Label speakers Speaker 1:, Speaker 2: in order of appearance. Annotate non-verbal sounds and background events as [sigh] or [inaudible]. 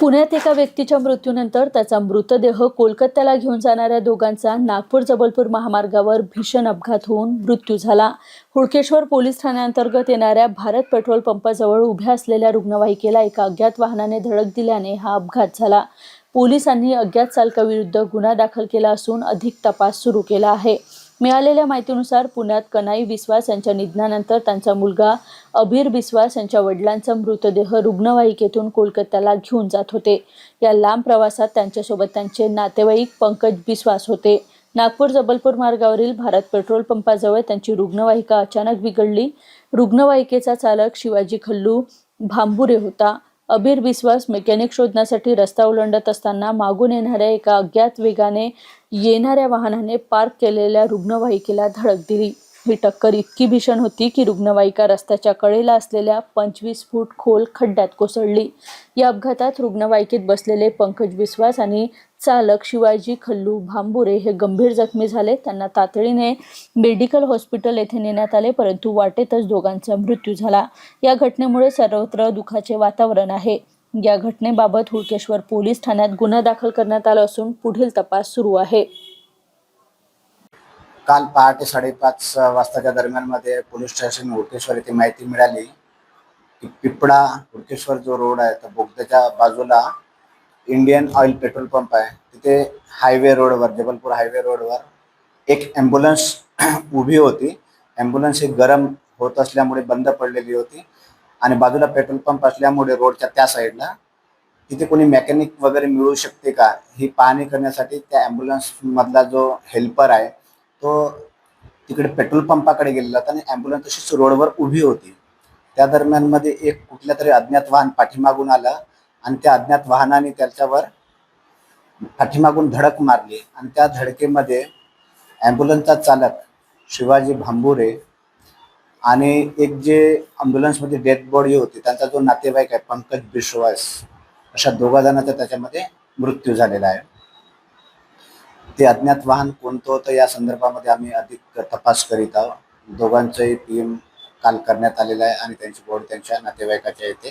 Speaker 1: पुण्यात एका व्यक्तीच्या मृत्यूनंतर त्याचा मृतदेह कोलकात्याला घेऊन जाणाऱ्या दोघांचा नागपूर जबलपूर महामार्गावर भीषण अपघात होऊन मृत्यू झाला. हुडकेश्वर पोलीस ठाण्याअंतर्गत येणाऱ्या भारत पेट्रोल पंपाजवळ उभ्या असलेल्या रुग्णवाहिकेला एका अज्ञात वाहनाने धडक दिल्याने हा अपघात झाला. पोलिसांनी अज्ञात चालकाविरुद्ध गुन्हा दाखल केला असून अधिक तपास सुरू केला आहे. मिळालेल्या माहितीनुसार पुण्यात कनाई बिस्वास यांच्या निधनानंतर त्यांचा मुलगा अबीर बिस्वास यांच्या वडिलांचा मृतदेह रुग्णवाहिकेतून कोलकात्याला घेऊन जात होते. या लांब प्रवासात त्यांच्यासोबत त्यांचे नातेवाईक पंकज बिस्वास होते. नागपूर जबलपूर मार्गावरील भारत पेट्रोल पंपाजवळ त्यांची रुग्णवाहिका अचानक बिघडली. रुग्णवाहिकेचा चालक शिवाजी खल्लू भांबुरे होता. अबीर बिस्वास मेकॅनिक शोधण्यासाठी रस्ता ओलांडत असताना मागून येणाऱ्या एका अज्ञात वेगाने येणाऱ्या वाहनाने पार्क केलेल्या रुग्णवाहिकेला धडक दिली. ही टक्कर इतकी भीषण होती की रुग्णवाहिका रस्त्याच्या कडेला असलेल्या पंचवीस फूट खोल खड्ड्यात कोसळली. या अपघातात रुग्णवाहिकेत बसलेले पंकज बिस्वास आणि चालक शिवाजी खल्लू भांबुरे हे गंभीर जखमी झाले. त्यांना तातडीने मेडिकल हॉस्पिटल येथे नेण्यात आले परंतु वाटेतच दोघांचा मृत्यू झाला. या घटनेमुळे सर्वत्र दुःखाचे वातावरण आहे. या घटनेबाबत हुडकेश्वर पोलीस ठाण्यात गुन्हा दाखल करण्यात आला असून पुढील तपास सुरू आहे.
Speaker 2: काल पहाटे साडेपाच वाजताच्या दरम्यानमध्ये पोलीस स्टेशन हुडकेश्वर येथे माहिती मिळाली की पिपळा हुडकेश्वर जो रोड आहे तो बोगद्याच्या बाजूला इंडियन ऑइल पेट्रोल पंप आहे. तिथे हायवे रोडवर जबलपूर हायवे रोडवर एक ॲम्ब्युलन्स [clears throat] उभी होती. ॲम्ब्युलन्स ही गरम होत असल्यामुळे बंद पडलेली होती आणि बाजूला पेट्रोल पंप असल्यामुळे रोडच्या त्या साईडला तिथे कोणी मेकॅनिक वगैरे मिळू शकते का? ही पाहणी करण्यासाठी त्या ॲम्ब्युलन्समधला जो हेल्पर आहे तो तिकडे पेट्रोल पंपाकडे गेलेला होता आणि ॲम्ब्युलन्स तशीच रोडवर उभी होती. त्या दरम्यानमध्ये एक कुठल्या तरी अज्ञात वाहन पाठीमागून आलं आणि त्या अज्ञात वाहनाने त्याच्यावर पाठीमागून धडक मारली. आणि त्या धडकेमध्ये ॲम्ब्युलन्सचा चालक शिवाजी भांबुरे आणि एक जे ॲम्ब्युलन्समध्ये डेड बॉडी होती त्यांचा जो नातेवाईक आहे पंकज बिश्वास अशा दोघा जणांचा त्याच्यामध्ये मृत्यू झालेला आहे. ते अज्ञात वाहन कोणतं होतं या संदर्भामध्ये आम्ही अधिक तपास करीत आहोत. दोघांचंही पी एम काल करण्यात आलेलं आहे आणि त्यांची बॉडी त्यांच्या नातेवाईकाच्या येथे